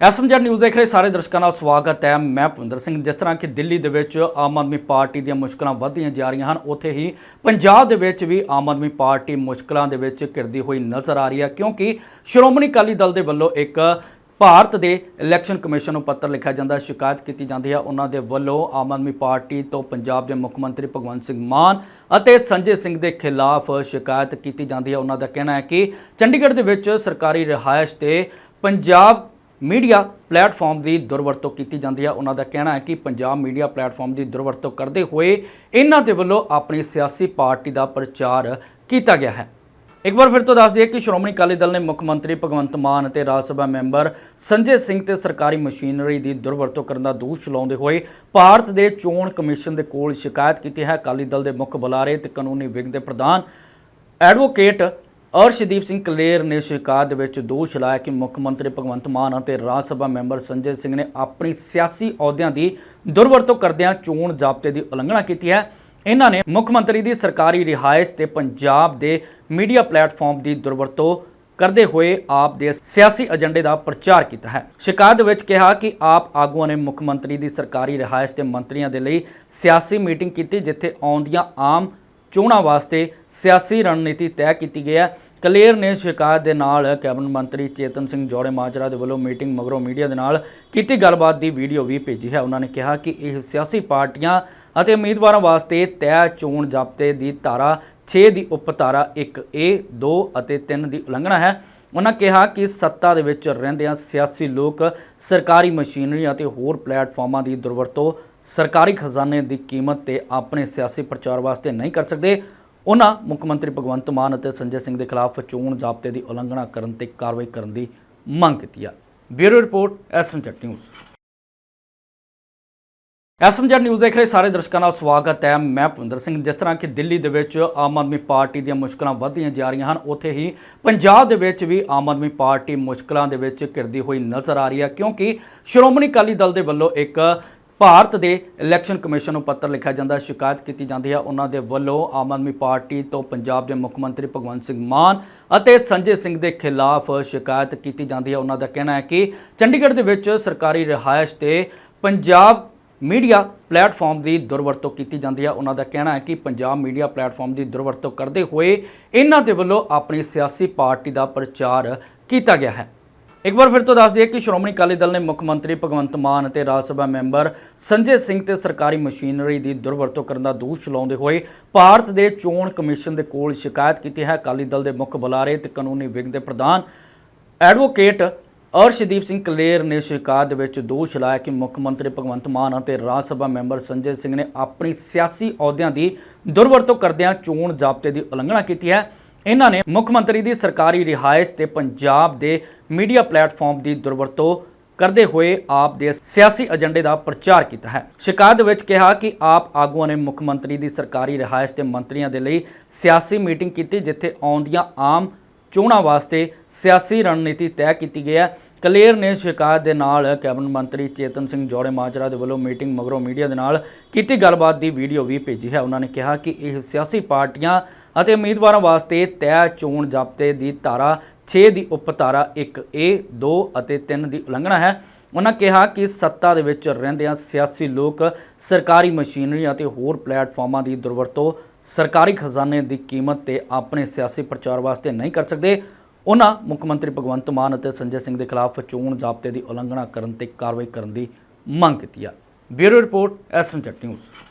SMZ news ਦੇਖ ਰਹੇ ਸਾਰੇ ਦਰਸ਼ਕਾਂ ਦਾ ਸਵਾਗਤ ਹੈ। ਮੈਂ ਭਵਿੰਦਰ ਸਿੰਘ। ਜਿਸ ਤਰ੍ਹਾਂ ਕਿ ਦਿੱਲੀ ਦੇ ਵਿੱਚ ਆਮ ਆਦਮੀ ਪਾਰਟੀ ਦੀਆਂ ਮੁਸ਼ਕਲਾਂ ਵੱਧਦੀਆਂ ਜਾ ਰਹੀਆਂ ਹਨ, ਉੱਥੇ ਹੀ ਪੰਜਾਬ ਦੇ ਵਿੱਚ ਵੀ ਆਮ ਆਦਮੀ ਪਾਰਟੀ ਮੁਸ਼ਕਲਾਂ ਦੇ ਵਿੱਚ ਘਿਰਦੀ ਹੋਈ ਨਜ਼ਰ ਆ ਰਹੀ ਹੈ, ਕਿਉਂਕਿ ਸ਼੍ਰੋਮਣੀ ਅਕਾਲੀ ਦਲ ਦੇ ਵੱਲੋਂ ਇੱਕ ਭਾਰਤ ਦੇ ਇਲੈਕਸ਼ਨ ਕਮਿਸ਼ਨ ਨੂੰ ਪੱਤਰ ਲਿਖਿਆ ਜਾਂਦਾ, ਸ਼ਿਕਾਇਤ ਕੀਤੀ ਜਾਂਦੀ ਹੈ। ਉਹਨਾਂ ਦੇ ਵੱਲੋਂ ਆਮ ਆਦਮੀ ਪਾਰਟੀ ਤੋਂ ਪੰਜਾਬ ਦੇ ਮੁੱਖ ਮੰਤਰੀ ਭਗਵੰਤ ਸਿੰਘ ਮਾਨ ਅਤੇ ਸੰਜੇ ਸਿੰਘ ਦੇ ਖਿਲਾਫ ਸ਼ਿਕਾਇਤ ਕੀਤੀ ਜਾਂਦੀ ਹੈ। ਉਹਨਾਂ ਦਾ ਕਹਿਣਾ ਹੈ ਕਿ ਚੰਡੀਗੜ੍ਹ ਦੇ ਵਿੱਚ ਸਰਕਾਰੀ ਰਿਹਾਇਸ਼ ਤੇ ਪੰਜਾਬ ਮੀਡੀਆ ਪਲੇਟਫਾਰਮ ਦੀ ਦੁਰਵਰਤੋਂ ਕੀਤੀ ਜਾਂਦੀ ਹੈ। ਉਹਨਾਂ ਦਾ ਕਹਿਣਾ ਹੈ ਕਿ ਪੰਜਾਬ ਮੀਡੀਆ ਪਲੇਟਫਾਰਮ ਦੀ ਦੁਰਵਰਤੋਂ ਕਰਦੇ ਹੋਏ ਇਹਨਾਂ ਦੇ ਵੱਲੋਂ ਆਪਣੀ ਸਿਆਸੀ ਪਾਰਟੀ ਦਾ ਪ੍ਰਚਾਰ ਕੀਤਾ ਗਿਆ ਹੈ। ਇੱਕ ਵਾਰ ਫਿਰ ਤੋਂ ਦੱਸ ਦਈਏ ਕਿ ਸ਼੍ਰੋਮਣੀ ਅਕਾਲੀ ਦਲ ਨੇ ਮੁੱਖ ਮੰਤਰੀ ਭਗਵੰਤ ਮਾਨ ਅਤੇ ਰਾਜ ਸਭਾ ਮੈਂਬਰ ਸੰਜੇ ਸਿੰਘ ਤੇ ਸਰਕਾਰੀ ਮਸ਼ੀਨਰੀ ਦੀ ਦੁਰਵਰਤੋਂ ਕਰਨ ਦਾ ਦੋਸ਼ ਲਾਉਂਦੇ ਹੋਏ ਭਾਰਤ ਦੇ ਚੋਣ ਕਮਿਸ਼ਨ ਦੇ ਕੋਲ ਸ਼ਿਕਾਇਤ ਕੀਤੀ ਹੈ। ਅਕਾਲੀ ਦਲ ਦੇ ਮੁੱਖ ਬੁਲਾਰੇ ਤੇ ਕਾਨੂੰਨੀ ਵਿੰਗ ਦੇ ਪ੍ਰਧਾਨ ਐਡਵੋਕੇਟ ਅਰਸ਼ਦੀਪ ਸਿੰਘ ਕਲੇਰ ਨੇ ਸ਼ਿਕਾਇਤ ਦੇ ਵਿੱਚ ਦੋਸ਼ ਲਾਇਆ ਕਿ ਮੁੱਖ ਮੰਤਰੀ ਭਗਵੰਤ ਮਾਨ ਅਤੇ ਰਾਜ ਸਭਾ ਮੈਂਬਰ ਸੰਜੇ ਸਿੰਘ ਨੇ ਆਪਣੀ ਸਿਆਸੀ ਅਹੁਦਿਆਂ ਦੀ ਦੁਰਵਰਤੋਂ ਕਰਦਿਆਂ ਚੋਣ ਜ਼ਾਬਤੇ ਦੀ ਉਲੰਘਣਾ ਕੀਤੀ ਹੈ। ਇਹਨਾਂ ਨੇ ਮੁੱਖ ਮੰਤਰੀ ਦੀ ਸਰਕਾਰੀ ਰਿਹਾਇਸ਼ ਤੇ ਪੰਜਾਬ ਦੇ ਮੀਡੀਆ ਪਲੇਟਫਾਰਮ ਦੀ ਦੁਰਵਰਤੋਂ ਕਰਦੇ ਹੋਏ ਆਪ ਦੇ ਸਿਆਸੀ ਏਜੰਡੇ ਦਾ ਪ੍ਰਚਾਰ ਕੀਤਾ ਹੈ। ਸ਼ਿਕਾਇਤ ਵਿੱਚ ਕਿਹਾ ਕਿ ਆਪ ਆਗੂਆਂ ਨੇ ਮੁੱਖ ਮੰਤਰੀ ਦੀ ਸਰਕਾਰੀ ਰਿਹਾਇਸ਼ ਤੇ ਮੰਤਰੀਆਂ ਦੇ ਲਈ ਸਿਆਸੀ ਮੀਟਿੰਗ ਕੀਤੀ, ਜਿੱਥੇ ਆਉਂਦੀਆਂ ਆਮ ਚੋਣਾਂ ਵਾਸਤੇ ਸਿਆਸੀ ਰਣਨੀਤੀ ਤੈਅ ਕੀਤੀ ਗਈ ਹੈ। ਕਲੇਰ ਨੇ ਸ਼ਿਕਾਇਤ ਦੇ ਨਾਲ ਕੈਬਨਿਟ ਮੰਤਰੀ ਚੇਤਨ ਸਿੰਘ ਜੋੜੇ ਮਾਜਰਾ ਦੇ ਵੱਲੋਂ ਮੀਟਿੰਗ ਮਗਰੋਂ ਮੀਡੀਆ ਦੇ ਨਾਲ ਕੀਤੀ ਗੱਲਬਾਤ ਦੀ ਵੀਡੀਓ ਵੀ ਭੇਜੀ ਹੈ। ਉਹਨਾਂ ਨੇ ਕਿਹਾ ਕਿ ਇਹ ਸਿਆਸੀ ਪਾਰਟੀਆਂ ਅਤੇ ਉਮੀਦਵਾਰਾਂ ਵਾਸਤੇ ਤੈਅ ਚੋਣ ਜ਼ਾਬਤੇ ਦੀ ਧਾਰਾ 6 ਦੀ ਉਪ ਧਾਰਾ 1A 2 ਅਤੇ 3 ਦੀ ਉਲੰਘਣਾ ਹੈ। ਉਹਨਾਂ ਕਿਹਾ ਕਿ ਸੱਤਾ ਦੇ ਵਿੱਚ ਰਹਿੰਦਿਆਂ ਸਿਆਸੀ ਲੋਕ ਸਰਕਾਰੀ ਮਸ਼ੀਨਰੀ ਅਤੇ ਹੋਰ ਪਲੇਟਫਾਰਮਾਂ ਦੀ ਦੁਰਵਰਤੋਂ ਸਰਕਾਰੀ ਖਜ਼ਾਨੇ ਦੀ ਕੀਮਤ ਤੇ ਆਪਣੇ ਸਿਆਸੀ ਪ੍ਰਚਾਰ ਵਾਸਤੇ ਨਹੀਂ ਕਰ ਸਕਦੇ। ਉਹਨਾਂ ਮੁੱਖ ਮੰਤਰੀ ਭਗਵੰਤ ਮਾਨ ਅਤੇ ਸੰਜੇ ਸਿੰਘ ਦੇ ਖਿਲਾਫ ਚੋਣ ਜ਼ਾਬਤੇ ਦੀ ਉਲੰਘਣਾ ਕਰਨ ਤੇ ਕਾਰਵਾਈ ਕਰਨ ਦੀ ਮੰਗ ਕੀਤੀ ਹੈ bureau report, SMZ news. SMZ news ਦੇਖ ਰਹੇ ਸਾਰੇ ਦਰਸ਼ਕਾਂ ਦਾ ਸਵਾਗਤ ਹੈ। ਮੈਂ ਭਵਿੰਦਰ ਸਿੰਘ। ਜਿਸ ਤਰ੍ਹਾਂ ਕਿ ਦਿੱਲੀ ਦੇ ਵਿੱਚ ਆਮ ਆਦਮੀ ਪਾਰਟੀ ਦੀਆਂ ਮੁਸ਼ਕਲਾਂ ਵਧਦੀਆਂ ਜਾ ਰਹੀਆਂ ਹਨ, ਉੱਥੇ ਹੀ ਪੰਜਾਬ ਦੇ ਵਿੱਚ ਵੀ ਆਮ ਆਦਮੀ ਪਾਰਟੀ ਮੁਸ਼ਕਲਾਂ ਦੇ ਵਿੱਚ ਘਿਰਦੀ ਹੋਈ ਨਜ਼ਰ ਆ ਰਹੀ ਹੈ। ਕਿਉਂਕਿ ਸ਼੍ਰੋਮਣੀ ਅਕਾਲੀ ਦਲ ਦੇ ਵੱਲੋਂ ਇੱਕ ਭਾਰਤ ਦੇ ਇਲੈਕਸ਼ਨ ਕਮਿਸ਼ਨ ਨੂੰ ਪੱਤਰ ਲਿਖਿਆ ਜਾਂਦਾ, ਸ਼ਿਕਾਇਤ ਕੀਤੀ ਜਾਂਦੀ ਹੈ। ਉਹਨਾਂ ਦੇ ਵੱਲੋਂ ਆਮ ਆਦਮੀ ਪਾਰਟੀ ਤੋਂ ਪੰਜਾਬ ਦੇ ਮੁੱਖ ਮੰਤਰੀ ਭਗਵੰਤ ਸਿੰਘ ਮਾਨ ਅਤੇ ਸੰਜੇ ਸਿੰਘ ਦੇ ਖਿਲਾਫ ਸ਼ਿਕਾਇਤ ਕੀਤੀ ਜਾਂਦੀ ਹੈ। ਉਹਨਾਂ ਦਾ ਕਹਿਣਾ ਹੈ ਕਿ ਚੰਡੀਗੜ੍ਹ ਦੇ ਵਿੱਚ ਸਰਕਾਰੀ ਰਿਹਾਇਸ਼ ਤੇ ਪੰਜਾਬ ਮੀਡੀਆ ਪਲੇਟਫਾਰਮ ਦੀ ਦੁਰਵਰਤੋਂ ਕੀਤੀ ਜਾਂਦੀ ਹੈ। ਉਹਨਾਂ ਦਾ ਕਹਿਣਾ ਹੈ ਕਿ ਪੰਜਾਬ ਮੀਡੀਆ ਪਲੇਟਫਾਰਮ ਦੀ ਦੁਰਵਰਤੋਂ ਕਰਦੇ ਹੋਏ ਇਹਨਾਂ ਦੇ ਵੱਲੋਂ ਆਪਣੀ ਸਿਆਸੀ ਪਾਰਟੀ ਦਾ ਪ੍ਰਚਾਰ ਕੀਤਾ ਗਿਆ ਹੈ। ਇੱਕ ਵਾਰ ਫਿਰ ਤੋਂ ਦੱਸ ਦਈਏ ਕਿ ਸ਼੍ਰੋਮਣੀ ਅਕਾਲੀ ਦਲ ਨੇ ਮੁੱਖ ਮੰਤਰੀ ਭਗਵੰਤ ਮਾਨ ਅਤੇ ਰਾਜ ਸਭਾ ਮੈਂਬਰ ਸੰਜੇ ਸਿੰਘ ਤੇ ਸਰਕਾਰੀ ਮਸ਼ੀਨਰੀ ਦੀ ਦੁਰਵਰਤੋਂ ਕਰਨ ਦਾ ਦੋਸ਼ ਲਾਉਂਦੇ ਹੋਏ ਭਾਰਤ ਦੇ ਚੋਣ ਕਮਿਸ਼ਨ ਦੇ ਕੋਲ ਸ਼ਿਕਾਇਤ ਕੀਤੀ ਹੈ। ਅਕਾਲੀ ਦਲ ਦੇ ਮੁੱਖ ਬੁਲਾਰੇ ਤੇ ਕਾਨੂੰਨੀ ਵਿੰਗ ਦੇ ਪ੍ਰਧਾਨ ਐਡਵੋਕੇਟ ਅਰਸ਼ਦੀਪ ਸਿੰਘ ਕਲੇਰ ਨੇ ਸ਼ਿਕਾਇਤ ਵਿੱਚ ਦੋਸ਼ ਲਾਇਆ ਕਿ ਮੁੱਖ ਮੰਤਰੀ ਭਗਵੰਤ ਮਾਨ ਅਤੇ ਰਾਜ ਸਭਾ ਮੈਂਬਰ ਸੰਜੇ ਸਿੰਘ ਨੇ ਆਪਣੀ ਸਿਆਸੀ ਅਹੁਦਿਆਂ ਦੀ ਦੁਰਵਰਤੋਂ ਕਰਦਿਆਂ ਚੋਣ ਜ਼ਾਬਤੇ ਦੀ ਉਲੰਘਣਾ ਕੀਤੀ ਹੈ। ਇਹਨਾਂ ਨੇ ਮੁੱਖ ਮੰਤਰੀ ਦੀ ਸਰਕਾਰੀ ਰਿਹਾਇਸ਼ ਤੇ ਪੰਜਾਬ ਦੇ ਮੀਡੀਆ ਪਲੇਟਫਾਰਮ ਦੀ ਦੁਰਵਰਤੋਂ ਕਰਦੇ ਹੋਏ ਆਪ ਦੇ ਸਿਆਸੀ ਏਜੰਡੇ ਦਾ ਪ੍ਰਚਾਰ ਕੀਤਾ ਹੈ। ਸ਼ਿਕਾਇਤ ਵਿੱਚ ਕਿਹਾ ਕਿ ਆਪ ਆਗੂਆਂ ਨੇ ਮੁੱਖ ਮੰਤਰੀ ਦੀ ਸਰਕਾਰੀ ਰਿਹਾਇਸ਼ ਤੇ ਮੰਤਰੀਆਂ ਦੇ ਲਈ ਸਿਆਸੀ ਮੀਟਿੰਗ ਕੀਤੀ, ਜਿੱਥੇ ਆਉਂਦੀਆਂ ਆਮ ਚੋਣਾਂ ਵਾਸਤੇ ਸਿਆਸੀ ਰਣਨੀਤੀ ਤੈਅ ਕੀਤੀ ਗਈ ਹੈ। ਕਲੇਰ ਨੇ ਸ਼ਿਕਾਇਤ ਦੇ ਨਾਲ ਕੈਬਨਿਟ ਮੰਤਰੀ ਚੇਤਨ ਸਿੰਘ ਜੋੜੇ ਮਾਜਰਾ ਦੇ ਵੱਲੋਂ ਮੀਟਿੰਗ ਮਗਰੋਂ ਮੀਡੀਆ ਦੇ ਨਾਲ ਕੀਤੀ ਗੱਲਬਾਤ ਦੀ ਵੀਡੀਓ ਵੀ ਭੇਜੀ ਹੈ। ਉਹਨਾਂ ਨੇ ਕਿਹਾ ਕਿ ਇਹ ਸਿਆਸੀ ਪਾਰਟੀਆਂ ਅਤੇ ਉਮੀਦਵਾਰਾਂ ਵਾਸਤੇ ਤੈਅ ਚੋਣ ਜ਼ਾਬਤੇ ਦੀ ਧਾਰਾ 6 ਦੀ ਉਪ ਧਾਰਾ 1A 2 ਅਤੇ 3 ਦੀ ਉਲੰਘਣਾ ਹੈ। ਉਹਨਾਂ ਕਿਹਾ ਕਿ ਸੱਤਾ ਦੇ ਵਿੱਚ ਰਹਿੰਦਿਆਂ ਸਿਆਸੀ ਲੋਕ ਸਰਕਾਰੀ ਮਸ਼ੀਨਰੀ ਅਤੇ ਹੋਰ ਪਲੇਟਫਾਰਮਾਂ ਦੀ ਦੁਰਵਰਤੋਂ ਸਰਕਾਰੀ ਖਜ਼ਾਨੇ ਦੀ ਕੀਮਤ ਤੇ ਆਪਣੇ ਸਿਆਸੀ ਪ੍ਰਚਾਰ ਵਾਸਤੇ ਨਹੀਂ ਕਰ ਸਕਦੇ। ਉਹਨਾਂ ਮੁੱਖ ਮੰਤਰੀ ਭਗਵੰਤ ਮਾਨ ਅਤੇ ਸੰਜੇ ਸਿੰਘ ਦੇ ਖਿਲਾਫ ਚੋਣ ਜ਼ਾਬਤੇ ਦੀ ਉਲੰਘਣਾ ਕਰਨ ਤੇ ਕਾਰਵਾਈ ਕਰਨ ਦੀ ਮੰਗ ਕੀਤੀ ਹੈ ਬਿਊਰੋ ਰਿਪੋਰਟ ਐਸਐਮਜੈਡ ਨਿਊਜ਼।